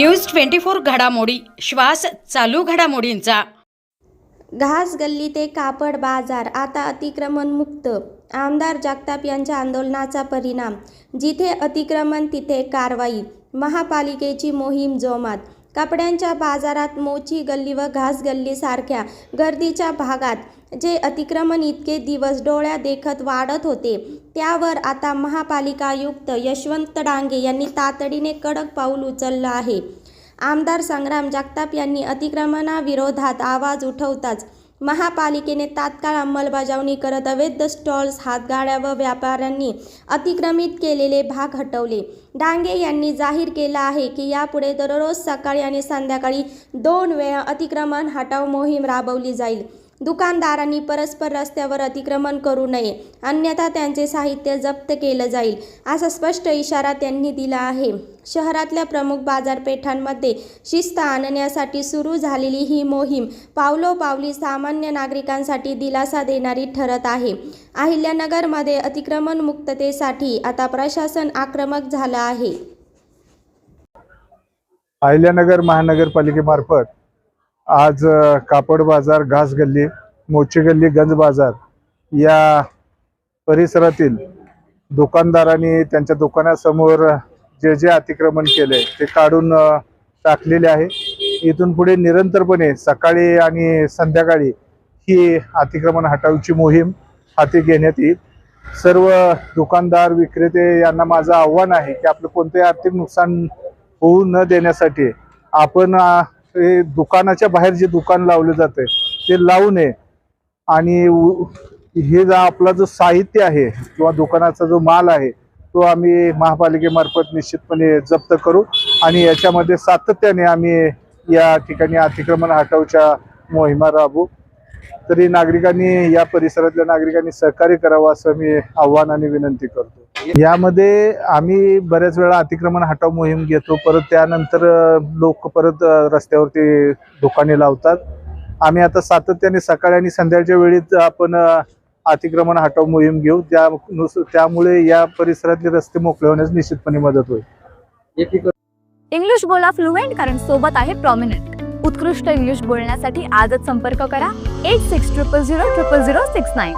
News twenty four घडामोडी श्वास चालू घडामोडींचा. घास गल्ली ते कापड बाजार आता अतिक्रमण मुक्त आमदार जगताप यांच्या आंदोलनाचा परिणाम. जिथे अतिक्रमण तिथे कारवाई. महापालिकेची मोहीम जोमात. कपड्यांच्या बाजारात मोची गल्ली व घास गल्ली सारख्या गर्दीच्या भागात जे अतिक्रमण इतके दिवस डोळ्या देखत वाढत होते त्यावर आता महापालिका आयुक्त यशवंत डांगे यांनी तातडीने कडक पाऊल उचललं आहे. आमदार संग्राम जगताप यांनी अतिक्रमणाविरोधात आवाज उठवताच महापालिकेने तात्काळ अंमलबजावणी करत अवैध स्टॉल्स हातगाड्या व व्यापाऱ्यांनी अतिक्रमित केलेले भाग हटवले. डांगे यांनी जाहीर केलं आहे की यापुढे दररोज सकाळी आणि संध्याकाळी दोन वेळा अतिक्रमण हटाव मोहीम राबवली जाईल. दुकानदारांनी परस्पर रस्त्यावर अतिक्रमण करू नये अन्यथा त्यांचे साहित्य जप्त केलं जाईल असा स्पष्ट इशारा त्यांनी दिला आहे. शहरातल्या प्रमुख बाजारपेठांमध्ये शिस्त आणण्यासाठी सुरू झालेली ही मोहीम पावलोपावली सामान्य नागरिकांसाठी दिलासा देणारी ठरत आहे. अहिल्यानगरमध्ये अतिक्रमण मुक्ततेसाठी आता प्रशासन आक्रमक झालं आहे. अहिल्यानगर महानगरपालिकेमार्फत आज कापड बाजार घास गल्ली मोची गल्ली गंज बाजार या परिसरातील दुकानदारांनी त्यांच्या दुकानासमोर जे जे अतिक्रमण केले ते काढून टाकलेले आहे. इथून पुढे निरंतरपणे सकाळी आणि संध्याकाळी ही अतिक्रमण हटावची मोहीम हाती घेण्यात येईल. सर्व दुकानदार विक्रेते यांना माझं आव्हान आहे की आपलं कोणतंही आर्थिक नुकसान होऊ न देण्यासाठी आपण हे दुकानाच्या बाहेर जे दुकान लावलं जाते ते लावू नये. आणि उ- हे जो आपला जो साहित्य आहे किंवा दुकानाचा जो माल आहे तो आम्ही महापालिकेमार्फत निश्चितपणे जप्त करू आणि याच्यामध्ये सातत्याने आम्ही या ठिकाणी अतिक्रमण हटवच्या मोहिमा राबवू. तरी नागरिकांनी या परिसरातल्या नागरिकांनी सहकार्य करावं असं मी आव्हान आणि विनंती करतो. यामध्ये आम्ही बऱ्याच वेळा अतिक्रमण हटाव मोहीम घेतो. परत त्यानंतर लोक परत रस्त्यावरती दुकाने लावतात. आम्ही आता सातत्याने सकाळी आणि संध्याकाळच्या वेळीत आपण अतिक्रमण हटाव मोहीम घेऊ. त्या त्यामुळे या परिसरातले रस्ते मोकळे होण्यास निश्चितपणे मदत होईल. इंग्लिश बोला फ्लुएंट कारण सोबत आहे प्रॉमिनंट उत्कृष्ट इंग्लिश बोलण्यासाठी आजच संपर्क करा. Eight six triple zero triple zero six nine